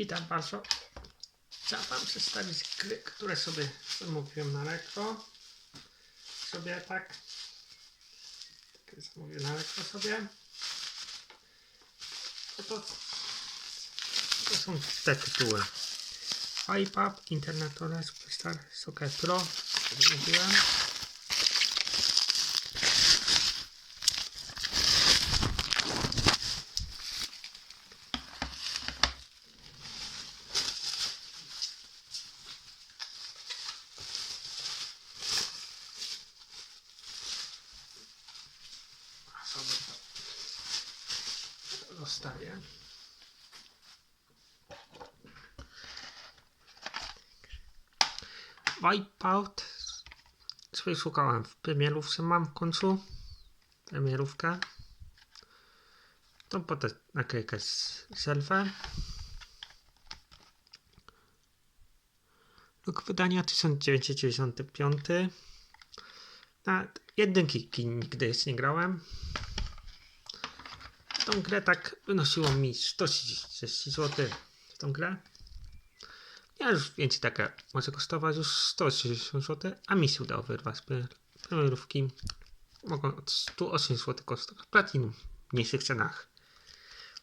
Witam bardzo. Chciałem Wam przedstawić gry, które sobie zamówiłem na Allegro. Sobie tak. Takie zamówiłem na Allegro sobie. No to, to są te tytuły. iPad, Internetowe, Superstar, Soccer Pro. A sobie to zostawię. Wipeout. Sobie szukałem w premierówce mam w końcu. Premierówkę. To potem naklejkę z selfie. Rok wydania 1995. Na jedynki nigdy jeszcze nie grałem. Tą grę tak wynosiło mi 130 zł. Tą grę. Ja już więcej taka może kosztować już 160 zł, a mi się udało wyrwać premierówki. Mogą od 108 zł kosztować platinum w mniejszych cenach.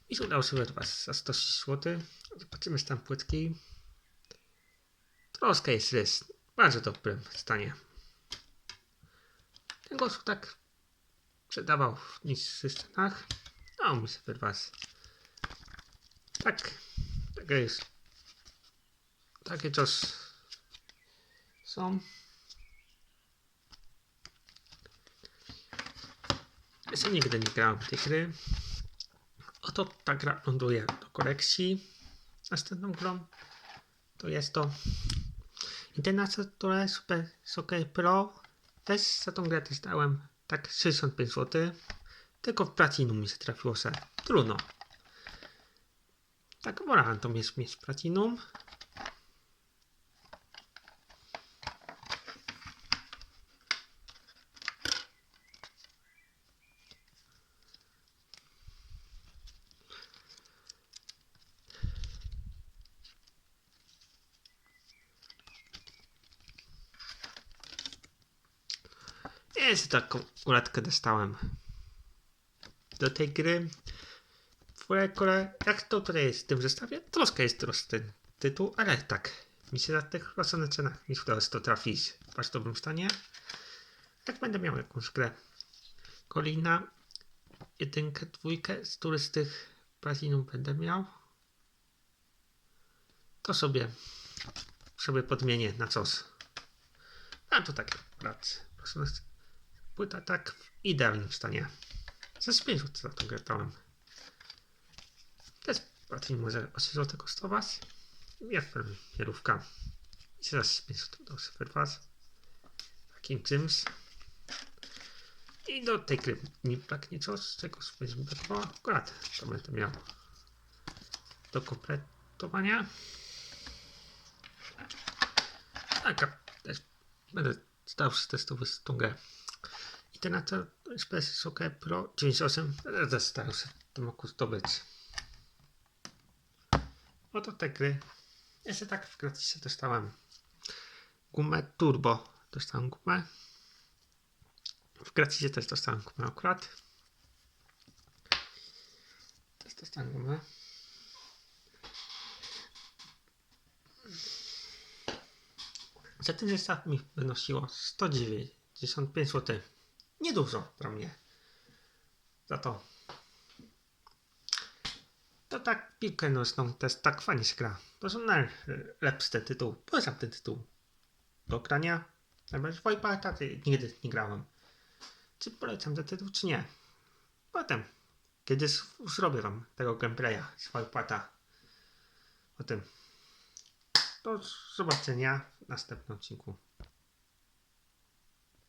Mi się udało sobie wyrwać za 106 zł. Zobaczymy stan płytki. Troszkę jest rys. Bardzo dobrym stanie. Ten głos tak sprzedawał w niższych cenach. Mi się wyrwać. Tak. Tak jest. Takie czas są. Jeszcze nigdy nie grałem w tej gry. Oto ta gra ląduje do kolekcji. Następną grą to jest to International Super Soccer Pro. Też za tą grę też dałem tak 65 zł. Tylko w platinum mi się trafiło se. Trudno. Tak wolałem to mieć, platinum. Jest taką ulatkę dostałem do tej gry. W ogóle, jak to tutaj jest w tym zestawie, troszkę jest droższy ten tytuł, ale tak, mi się za tych rozsądnych cenach się udało to trafić w bardzo dobrym stanie. Jak będę miał jakąś grę Kolina, jedynkę, dwójkę, z których z tych platinum będę miał, to sobie sobie podmienię na coś. A to tak akurat. Płyta tak w idealnym stanie. Za 5 zł za tą grę dałem. Też platin może 8 zł kosztować. Jak premierówka. I się za 5 zł do Super Was. Takim czymś. I do tej gry mi braknie coś, czego sobie wyrwał. Akurat to będę miał do kompletowania. Tak, a też będę stał się testowy z tą grę. I ten Natal Express Soccer Pro 98 będę starał się to mógł zdobyć. Oto te gry. Jeszcze tak w gratisie dostałem gumę Turbo. Dostałem gumę. W gratisie też dostałem gumę akurat. Też dostałem gumę. Za ten zestaw mi wynosiło 195 zł. Niedużo dla mnie. Za to. To tak piłkę nożną też tak fajnie się gra. To są najlepszy ten tytuł. Polecam ten tytuł. Do grania. Najbardziej w iPada nigdy nie grałem. Czy polecam ten tytuł, czy nie? Potem. Kiedyś zrobię wam tego gameplaya z iPada. O tym. Do zobaczenia w następnym odcinku.